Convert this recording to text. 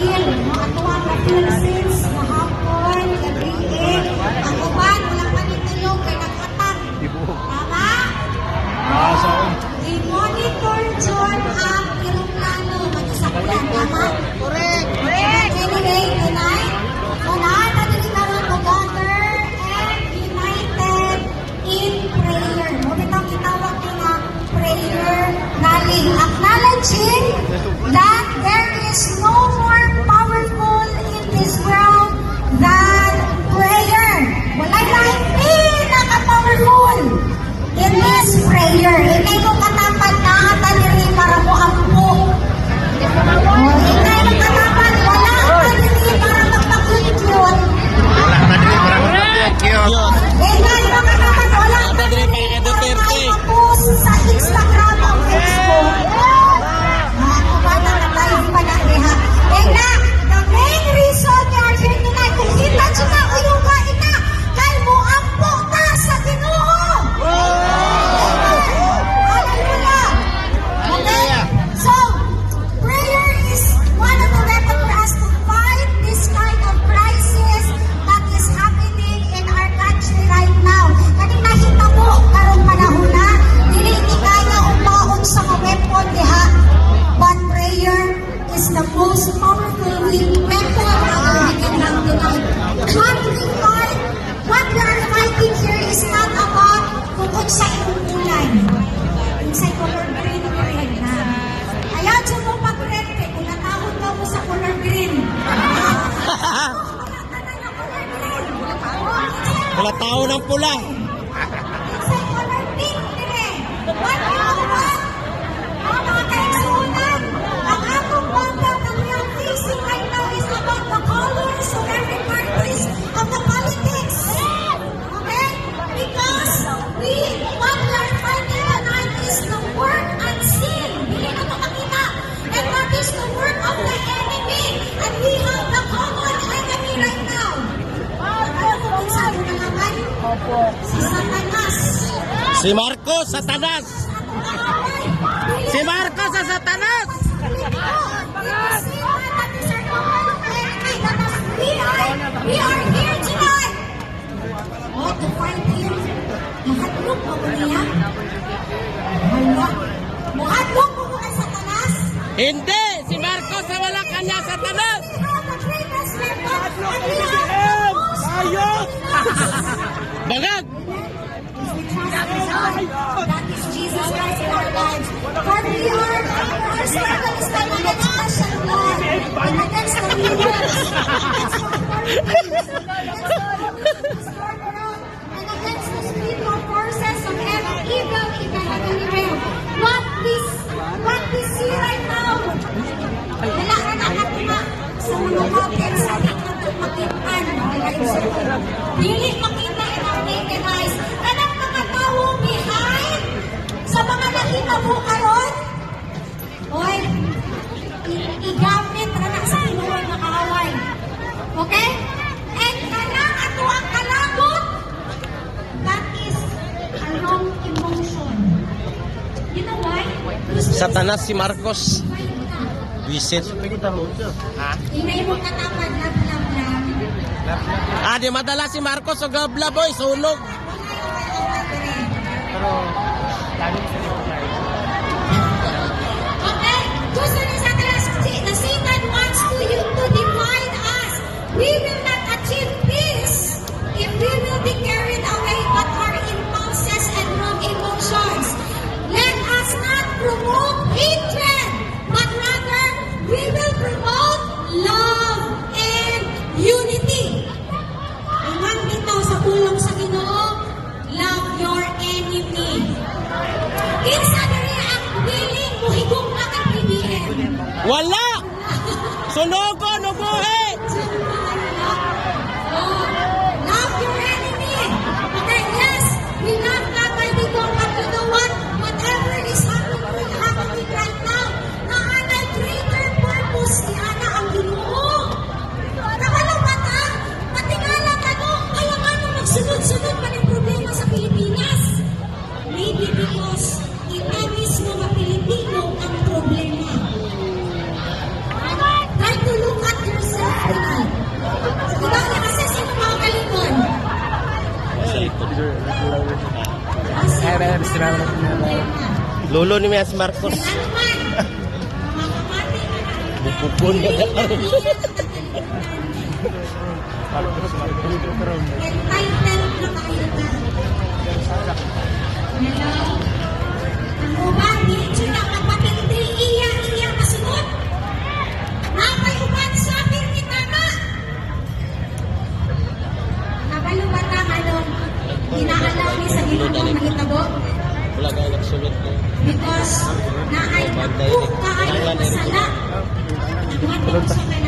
April, at 1 April 6, mahapon, gabi 8, ang Mga tao ng pula. Opo. Si Satanas. Si Marcos Satanas. si Marcos sa Satanas. We are, we are here tonight. Oh, to fight you. Mahadlok mo ko niya? Hala. Mahadlok mo ko ang Satanas? Hindi! Si Marcos na wala kanya Satanas! Mahadlok mo! Bangag! That is Jesus Christ in our lives. For we are, our struggle is not against flesh and blood, but. gitabo karon? Oy, igamit ra na sa inuwang nakaaway. Okay? And kanang ato ang kalagot, that is a wrong emotion. You know why? Satanas si Marcos. Visit. Inay mo katapad, lab, lab. Ah, di madala si Marcos o gabla boy, sunog. Pero... Sologo, nabuhay! Amin ni tama. Kabalo ba tama doon? Inaalam ni sa ginagawa mahitabo? Wala ka nagsulot ko. Because naay ako kaayo masala. Nagwatong sa